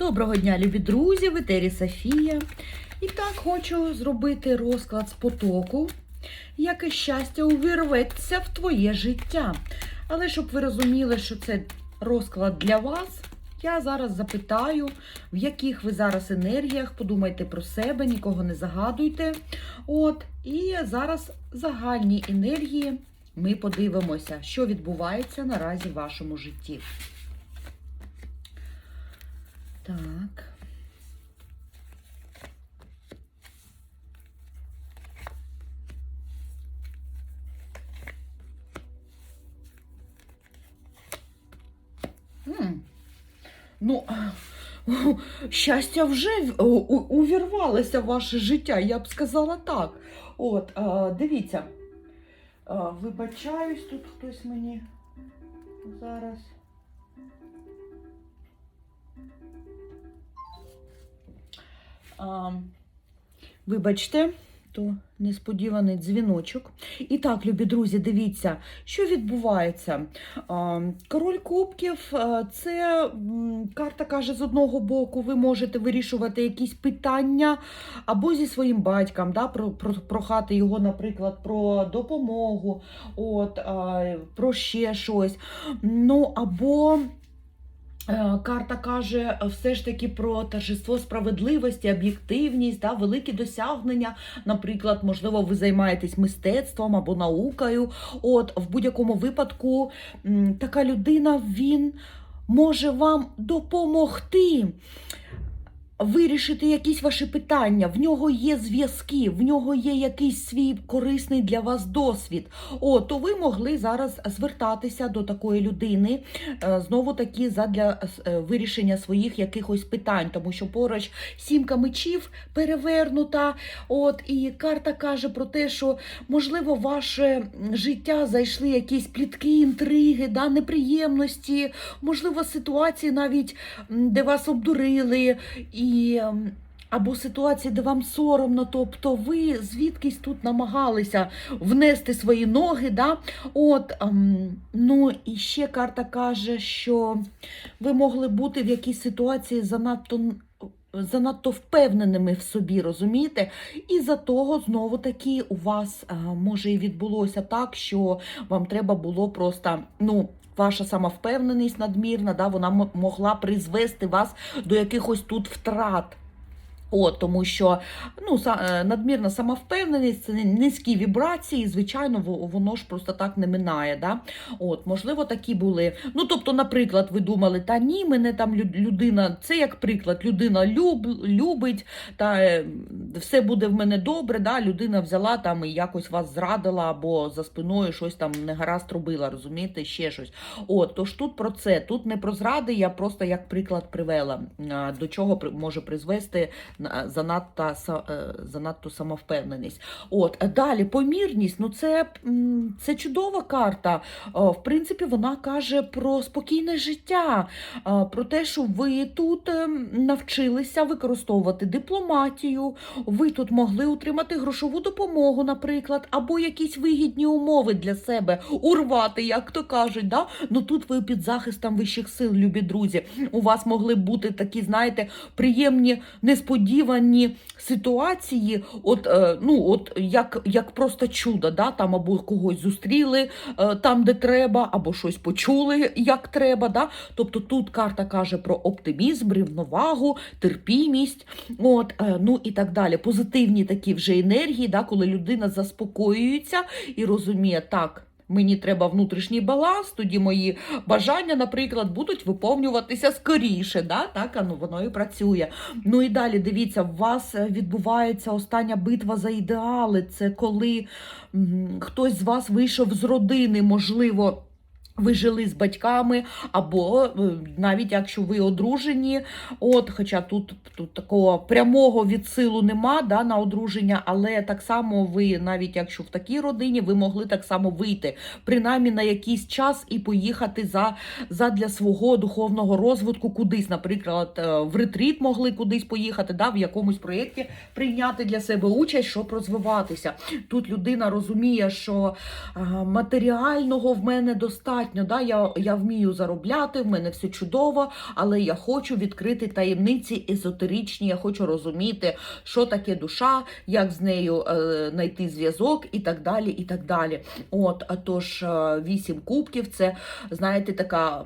Доброго дня, любі друзі, в етері Софія. І так хочу зробити розклад з потоку, яке щастя увірветься в твоє життя. Але щоб ви розуміли, що це розклад для вас, я зараз запитаю, в яких ви зараз енергіях, подумайте про себе, нікого не загадуйте. От, і зараз загальні енергії ми подивимося, що відбувається наразі в вашому житті. Так. Ну, щастя вже увірвалося в ваше життя, я б сказала так. От, дивіться. Вибачаюсь, тут хтось мені зараз. Вибачте, то несподіваний дзвіночок. І так, любі друзі, дивіться, що відбувається. Король Кубків це карта каже, з одного боку, ви можете вирішувати якісь питання або зі своїм батьком, да, про, про, прохати його, наприклад, про допомогу, от, про ще щось. Ну, або. Е, Карта каже все ж таки про торжество справедливості, об'єктивність, да, великі досягнення. Наприклад, можливо, ви займаєтесь мистецтвом або наукою. От в будь-якому випадку така людина він може вам допомогти. Вирішити якісь ваші питання, в нього є зв'язки, в нього є якийсь свій корисний для вас досвід. О, то ви могли зараз звертатися до такої людини е, знову таки задля е, вирішення своїх якихось питань, тому що поруч сімка мечів перевернута. От і карта каже про те, що можливо ваше життя зайшли якісь плітки, інтриги, да, неприємності, можливо, ситуації навіть де вас обдурили, і ем, або ситуації, де вам соромно, тобто ви звідкись тут намагалися внести свої ноги. Да? От, ем, ну і ще карта каже, що ви могли бути в якійсь ситуації занадто. Занадто впевненими в собі, розумієте? І за того знову таки у вас може і відбулося так, що вам треба було просто ну. Ваша самовпевненість надмірна, да, вона могла призвести вас до якихось тут втрат. От, тому що ну, е, надмірна самовпевненість це низькі вібрації, звичайно, воно ж просто так не минає. Да? От, можливо, такі були. Ну, тобто, наприклад, ви думали, та ні, мене там людина, це як приклад, людина люб, любить, та е, все буде в мене добре. Да? Людина взяла там і якось вас зрадила, або за спиною щось там негаразд робила, розумієте, ще щось. От, тож тут про це, тут не про зради, я просто як приклад привела, до чого може призвести занадто, е, занадто самовпевненість. От е, далі помірність. Ну це, це чудова карта. В принципі, вона каже про спокійне життя, про те, що ви тут навчилися використовувати дипломатію, ви тут могли отримати грошову допомогу, наприклад, або якісь вигідні умови для себе урвати, як то кажуть. Да? Ну тут ви під захистом вищих сил, любі друзі. У вас могли бути такі, знаєте, приємні, несподівані ситуації, от, е, ну, от як, як просто чудо, да? там або когось зустріли е, там, де треба, або щось почули, як треба. Да? Тобто тут карта каже про оптимізм, рівновагу, терпімість, от, е, ну і так далі. Позитивні такі вже енергії, да? коли людина заспокоюється і розуміє, так. Мені треба внутрішній баланс, тоді мої бажання, наприклад, будуть виповнюватися скоріше. Да? Так, ну, воно і працює. Ну і далі дивіться, у вас відбувається остання битва за ідеали. Це коли хтось з вас вийшов з родини, можливо. Ви жили з батьками, або е, навіть якщо ви одружені, от, хоча тут, тут такого прямого відсилу нема да, на одруження, але так само ви, навіть якщо в такій родині, ви могли так само вийти, принаймні на якийсь час і поїхати за, задля свого духовного розвитку кудись, наприклад, е, в ретріт могли кудись поїхати, да, в якомусь проєкті прийняти для себе участь, щоб розвиватися. Тут людина розуміє, що е, матеріального в мене достатньо. Достатньо, да, я, я вмію заробляти, в мене все чудово, але я хочу відкрити таємниці езотеричні, я хочу розуміти, що таке душа, як з нею е, знайти зв'язок і так далі. і так далі. От, а тож, е, вісім кубків це, знаєте, така.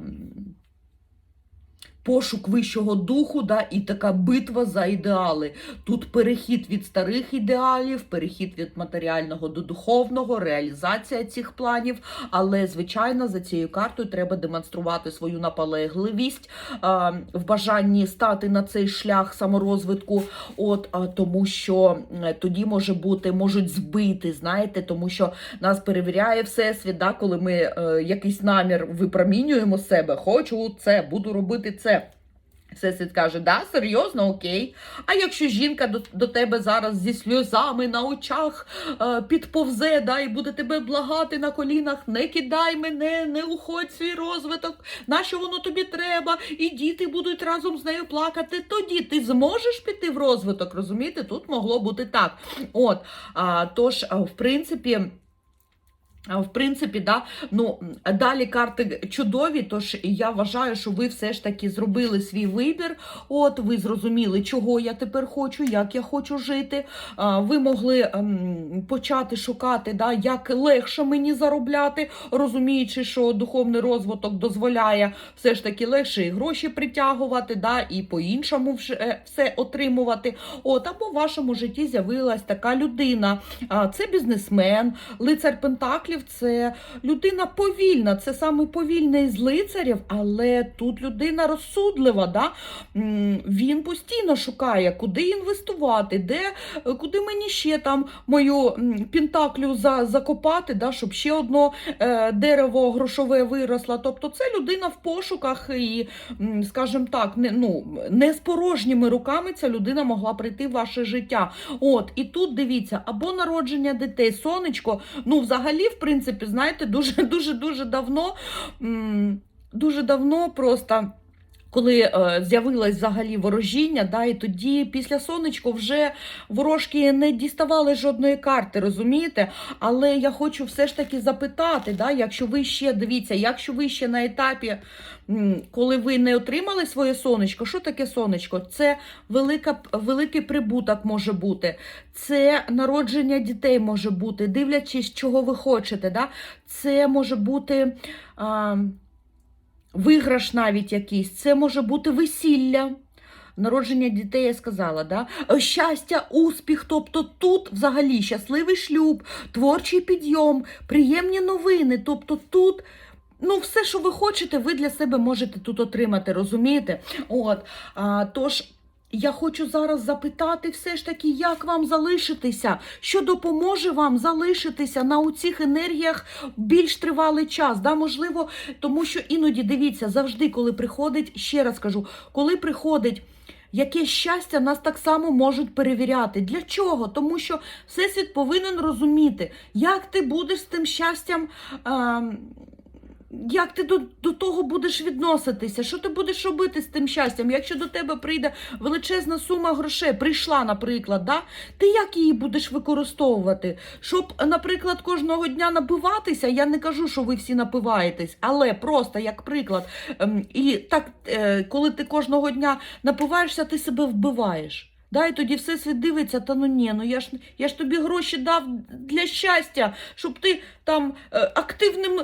Пошук вищого духу, да, і така битва за ідеали. Тут перехід від старих ідеалів, перехід від матеріального до духовного, реалізація цих планів. Але, звичайно, за цією картою треба демонструвати свою наполегливість а, в бажанні стати на цей шлях саморозвитку. От а, тому, що е, тоді може бути, можуть збити, знаєте, тому що нас перевіряє всесвіт, да, коли ми е, якийсь намір випромінюємо себе, хочу це, буду робити це. Всесвіт каже, да, серйозно, окей. А якщо жінка до, до тебе зараз зі сльозами на очах е, підповзе, да, і буде тебе благати на колінах, не кидай мене, не уходь свій розвиток, нащо воно тобі треба, і діти будуть разом з нею плакати, тоді ти зможеш піти в розвиток, розумієте? Тут могло бути так. От, а, тож, в принципі. В принципі, да, ну далі карти чудові, тож я вважаю, що ви все ж таки зробили свій вибір. От ви зрозуміли, чого я тепер хочу, як я хочу жити. Ви могли ем, почати шукати, да, як легше мені заробляти, розуміючи, що духовний розвиток дозволяє все ж таки легше і гроші притягувати, да, і по-іншому е, все отримувати. От, або в вашому житті з'явилась така людина. Це бізнесмен, лицар Пентаклів це людина повільна, це саме повільний з лицарів, але тут людина розсудлива. Да? Він постійно шукає, куди інвестувати, де, куди мені ще там мою пентаклю за, закопати, да? щоб ще одно е, дерево грошове виросло. Тобто це людина в пошуках і, скажімо так, не, ну, не з порожніми руками ця людина могла прийти в ваше життя. От, і тут дивіться, або народження дітей, сонечко, ну, взагалі, в принципі, знаєте, дуже дуже дуже давно, дуже давно просто. Коли е, з'явилось взагалі ворожіння, да, і тоді після сонечко вже ворожки не діставали жодної карти, розумієте? Але я хочу все ж таки запитати, да, якщо ви ще дивіться, якщо ви ще на етапі, коли ви не отримали своє сонечко, що таке сонечко? Це велика, великий прибуток може бути, це народження дітей може бути, дивлячись, чого ви хочете. Да? Це може бути. А, Виграш навіть якийсь, це може бути весілля. Народження дітей я сказала, да? Щастя, успіх. Тобто тут взагалі щасливий шлюб, творчий підйом, приємні новини. Тобто тут. Ну, все, що ви хочете, ви для себе можете тут отримати, розумієте? От, а, тож, я хочу зараз запитати все ж таки, як вам залишитися, що допоможе вам залишитися на цих енергіях більш тривалий час. Да? Можливо, тому що іноді дивіться, завжди, коли приходить, ще раз кажу, коли приходить. Яке щастя нас так само можуть перевіряти. Для чого? Тому що Всесвіт повинен розуміти, як ти будеш з тим щастям. А, як ти до, до того будеш відноситися? Що ти будеш робити з тим щастям? Якщо до тебе прийде величезна сума грошей, прийшла, наприклад, да? ти як її будеш використовувати? Щоб, наприклад, кожного дня напиватися, я не кажу, що ви всі напиваєтесь, але просто як приклад, ем, і так, е, коли ти кожного дня напиваєшся, ти себе вбиваєш. Да, і тоді всесвіт дивиться, та ну ні, ну я ж я ж тобі гроші дав для щастя, щоб ти там е, активним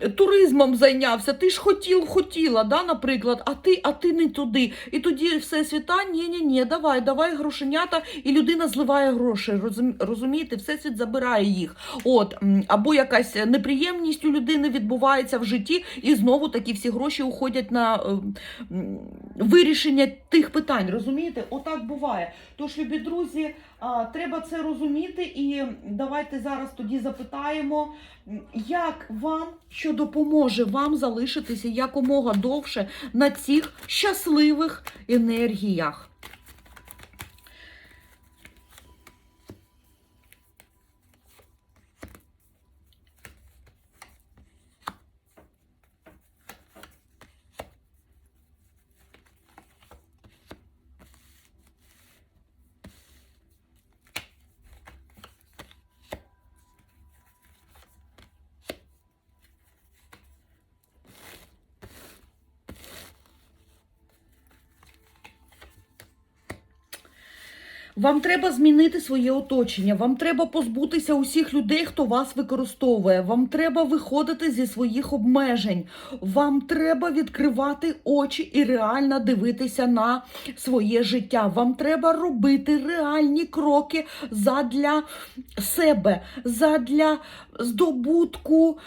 е, туризмом зайнявся. Ти ж хотів, хотіла, да, наприклад, а ти, а ти не туди. І тоді всесвіт, а ні, ні, ні, давай, давай грошенята, і людина зливає гроші. Розум, розумієте, всесвіт забирає їх. От, або якась неприємність у людини відбувається в житті, і знову такі всі гроші уходять на е, вирішення тих питань. Розумієте? Отак буває. Тож, любі друзі, треба це розуміти, і давайте зараз тоді запитаємо, як вам, що допоможе вам залишитися якомога довше на цих щасливих енергіях. Вам треба змінити своє оточення, вам треба позбутися усіх людей, хто вас використовує. Вам треба виходити зі своїх обмежень. Вам треба відкривати очі і реально дивитися на своє життя. Вам треба робити реальні кроки задля себе, задля здобутку.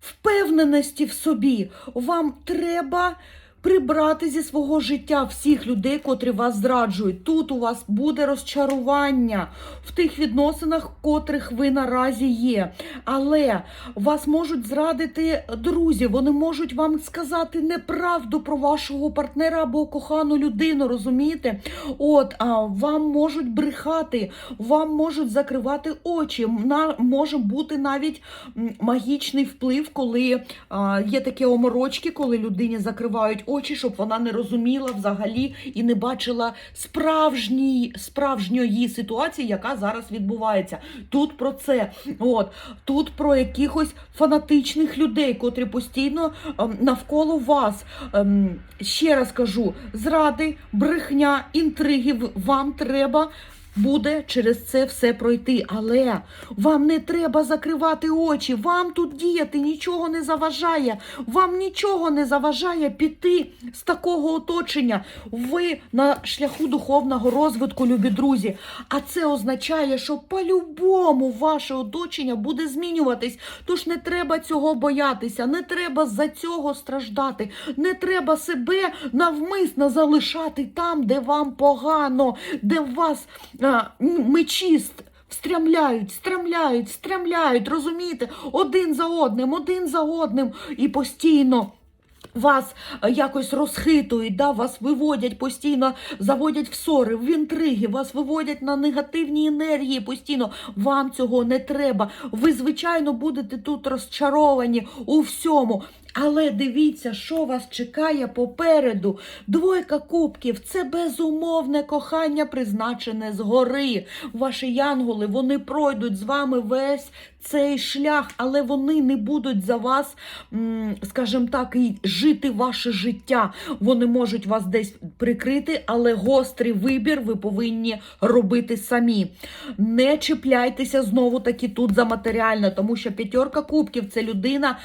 Впевненості в собі. Вам треба прибрати зі свого життя всіх людей, котрі вас зраджують. Тут у вас буде розчарування в тих відносинах, котрих ви наразі є. Але вас можуть зрадити друзі, вони можуть вам сказати неправду про вашого партнера або кохану людину, розумієте? От, а вам можуть брехати, вам можуть закривати очі. На, може бути навіть магічний вплив, коли а, є такі оморочки, коли людині закривають очі, щоб вона не розуміла взагалі і не бачила справжній, справжньої ситуації, яка зараз відбувається. Тут про це. От тут про якихось фанатичних людей, котрі постійно ем, навколо вас. Ем, ще раз кажу: зради, брехня, інтриги. Вам треба. Буде через це все пройти, але вам не треба закривати очі. Вам тут діяти нічого не заважає. Вам нічого не заважає піти з такого оточення. Ви на шляху духовного розвитку, любі друзі. А це означає, що по-любому ваше оточення буде змінюватись. Тож не треба цього боятися, не треба за цього страждати, не треба себе навмисно залишати там, де вам погано, де вас мечі ст- Стрямляють, стремляють, стремляють, розумієте, один за одним, один за одним і постійно. Вас е, якось розхитують, да, вас виводять постійно, заводять в ссори, в інтриги, вас виводять на негативні енергії постійно. Вам цього не треба. Ви, звичайно, будете тут розчаровані у всьому. Але дивіться, що вас чекає попереду. Двойка кубків це безумовне кохання, призначене згори. Ваші янголи вони пройдуть з вами весь цей шлях, але вони не будуть за вас, скажімо так, і жити ваше життя. Вони можуть вас десь прикрити, але гострий вибір ви повинні робити самі. Не чіпляйтеся знову таки тут за матеріальне, тому що п'ятерка кубків це людина.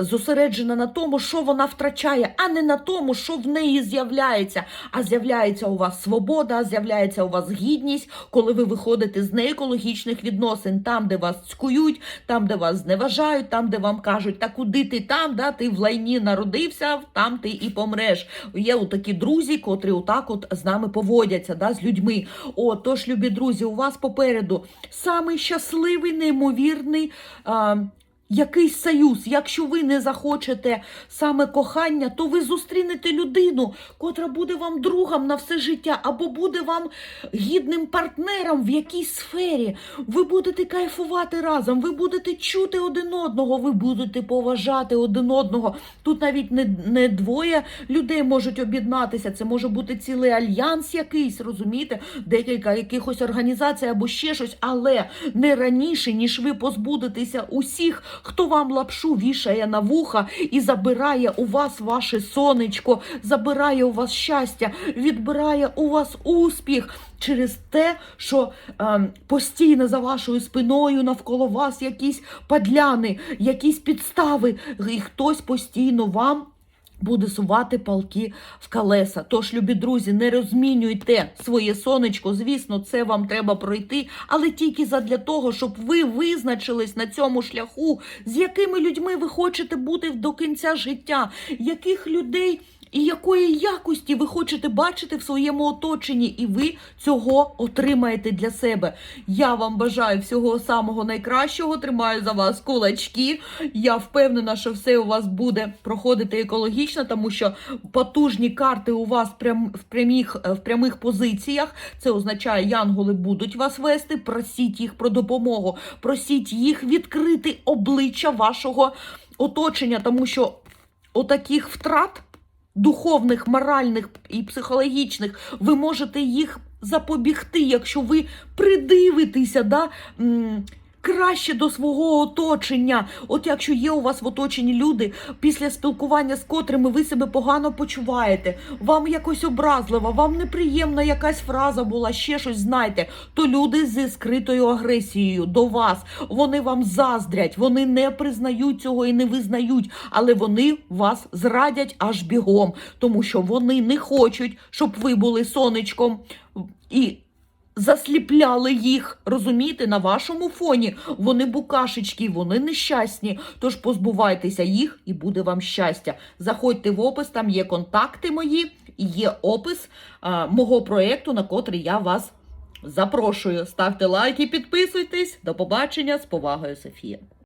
Зосереджена на тому, що вона втрачає, а не на тому, що в неї з'являється. А з'являється у вас свобода, з'являється у вас гідність, коли ви виходите з неекологічних відносин, там, де вас цькують, там, де вас зневажають, там, де вам кажуть, та куди ти там, да, ти в лайні народився, там ти і помреш. Є такі друзі, котрі отак от з нами поводяться, да, з людьми. О, тож, любі друзі, у вас попереду самий щасливий, неймовірний. А, якийсь союз. Якщо ви не захочете саме кохання, то ви зустрінете людину, котра буде вам другом на все життя, або буде вам гідним партнером в якійсь сфері. Ви будете кайфувати разом, ви будете чути один одного, ви будете поважати один одного. Тут навіть не, не двоє людей можуть об'єднатися. Це може бути цілий альянс якийсь, розумієте? Декілька якихось організацій або ще щось, але не раніше, ніж ви позбудетеся усіх, хто вам лапшу вішає на вуха і забирає у вас ваше сонечко, забирає у вас щастя, відбирає у вас успіх. Через те, що е, постійно за вашою спиною навколо вас якісь падляни, якісь підстави, і хтось постійно вам буде сувати палки в колеса. Тож, любі друзі, не розмінюйте своє сонечко. Звісно, це вам треба пройти, але тільки задля того, щоб ви визначились на цьому шляху, з якими людьми ви хочете бути до кінця життя, яких людей. І якої якості ви хочете бачити в своєму оточенні, і ви цього отримаєте для себе. Я вам бажаю всього самого найкращого. Тримаю за вас кулачки. Я впевнена, що все у вас буде проходити екологічно, тому що потужні карти у вас прям в прямих в прямих позиціях. Це означає, янголи будуть вас вести. Просіть їх про допомогу, просіть їх відкрити обличчя вашого оточення, тому що отаких втрат духовних, моральних і психологічних, ви можете їх запобігти, якщо ви придивитеся да, краще до свого оточення. От якщо є у вас в оточенні люди, після спілкування з котрими ви себе погано почуваєте, вам якось образливо, вам неприємна якась фраза була, ще щось знайте, то люди зі скритою агресією до вас, вони вам заздрять, вони не признають цього і не визнають, але вони вас зрадять аж бігом, тому що вони не хочуть, щоб ви були сонечком і засліпляли їх, розумієте, на вашому фоні. Вони букашечки, вони нещасні. Тож позбувайтеся їх і буде вам щастя. Заходьте в опис, там є контакти мої, є опис а, мого проєкту, на котрий я вас запрошую. Ставте лайки, підписуйтесь. До побачення з повагою, Софія.